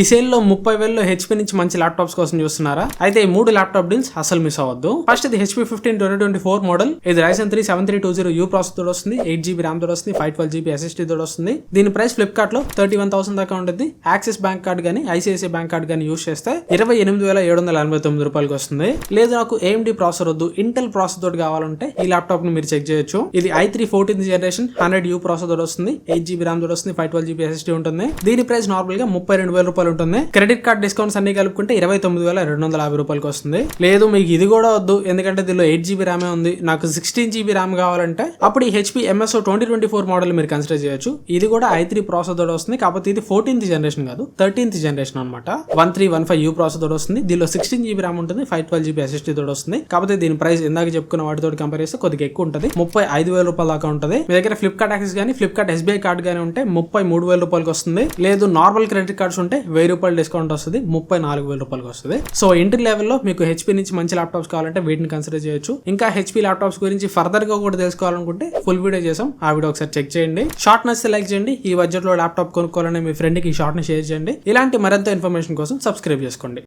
ఈ సేల్లో ముప్పై వేలలో హెచ్పి నుంచి మంచి ల్యాప్టాప్స్ కోసం చూస్తున్నారా? అయితే ఈ మూడు ల్యాప్టాప్ డీల్స్ అసలు మిస్ అవ్వద్దు. ఫస్ట్ ఇది HP fifteen twenty twenty four model. ఇది Ryzen three seven three two zero U processor తోడు వస్తుంది. ఎయిట్ జీబీ ర్యామ్ తోడు వస్తుంది. ఫైవ్ ట్వెల్వ్ జీబీ ఎస్ఎస్టీ తోడు వస్తుంది. దీని ప్రైస్ ఫ్లిప్కార్ట్లో థర్టీ వన్ థౌసండ్ దాకా ఉంటుంది. యాక్సిస్ బ్యాంక్ కార్డ్ కానీ ఐసిఐసిఐ బ్యాంక్ కార్డ్ కానీ యూస్ చేస్తే ఇరవై ఎనిమిది వేల ఏడు వందల ఎనభై తొమ్మిది రూపాయలకి వస్తుంది లేదు నాకు ఏఎండి ప్రాసెసర్ వద్దు. ఇంటెల్ ప్రాసెసర్ తోటి కావాలంటే ఈ ల్యాప్టాప్ని మీరు చెక్ చేయొచ్చు. ఇది i three fourteenth generation hundred U processor తోడు వస్తుంది. ఎయిట్ జీబీ ర్యామ్ తోడు వస్తుంది. ఫైవ్ ట్వెల్వ్ జీబీ ఎస్ఎస్టీ ఉంటుంది. దీని ప్రైస్ నార్మల్గా ముప్పై రెండు వేల రూపాయలు ఉంటుంది క్రెడిట్ కార్డ్ డిస్కౌంట్స్ అన్ని కలుపుకుంటే ఇరవై తొమ్మిది వేల రెండు వందల యాభై రూపాయలకి వస్తుంది లేదు మీకు ఇది కూడా వద్దు ఎందుకంటే దీనిలో ఎయిట్ జీబీ ర్యామే ఉంది. నాకు సిక్స్టీన్ జీబీ ర్యామ్ కావాలంటే అప్పుడు ఈ HP MSO twenty twenty four model మీరు కన్సిడర్ చేయొచ్చు. ఇది కూడా ఐ త్రీ ప్రాసెస్ తోడు వస్తుంది కాకపోతే ఇది ఫోర్టీన్త్ జనరేషన్ కాదు థర్టీన్త్ జనరేషన్ అనమాట one three one five U processor తోడు వస్తుంది దీనిలో సిక్స్టీన్ జీబీ ర్యామ్ ఉంటుంది ఫైవ్ ట్వెల్వ్ జీబీ ఎస్ఎస్టీ తోడు వస్తుంది. కాకపోతే దీని ప్రైస్ ఇందాక చెప్పుకున్న వాటితో కంపేర్ చేస్తే కొద్దిగా ఎక్కువ ఉంటుంది ముప్పై ఐదు వేల రూపాయల దాకా ఉంటుంది. మీ దగ్గర ఫ్లిప్కార్ట్ యాక్సెస్ కానీ ఫ్లిప్కార్ట్ ఎస్బీఐ కార్డ్ కానీ ఉంటే ముప్పై మూడు వేల రూపాయలకి వస్తుంది లేదు నార్మల్ క్రెడిట్ కార్డ్స్ ఉంటే వెయ్యి రూపాయలు డిస్కౌంట్ వస్తుంది ముప్పై నాలుగు వేల రూపాయలకి వస్తుంది. సో ఎంట్రీ లెవెల్లో మీకు హెచ్పి నుంచి మంచి ల్యాప్టాప్స్ కావాలంటే వీటిని కన్సిడర్ చేయొచ్చు. ఇంకా హెచ్పి ల్యాప్టాప్స్ గురించి ఫర్దర్గా కూడా తెలుసుకోవాలనుకుంటే ఫుల్ వీడియో చేసాం. ఆ వీడియో ఒకసారి చెక్ చేయండి. షార్ట్ నచ్చితే లైక్ చేయండి. ఈ బడ్జెట్లో ల్యాప్టాప్ కొనుక్కోవాలని మీ ఫ్రెండ్కి షార్ట్ని షేర్ చేయండి. ఇలాంటి మరింత ఇన్ఫర్మేషన్ కోసం సబ్స్క్రైబ్ చేసుకోండి.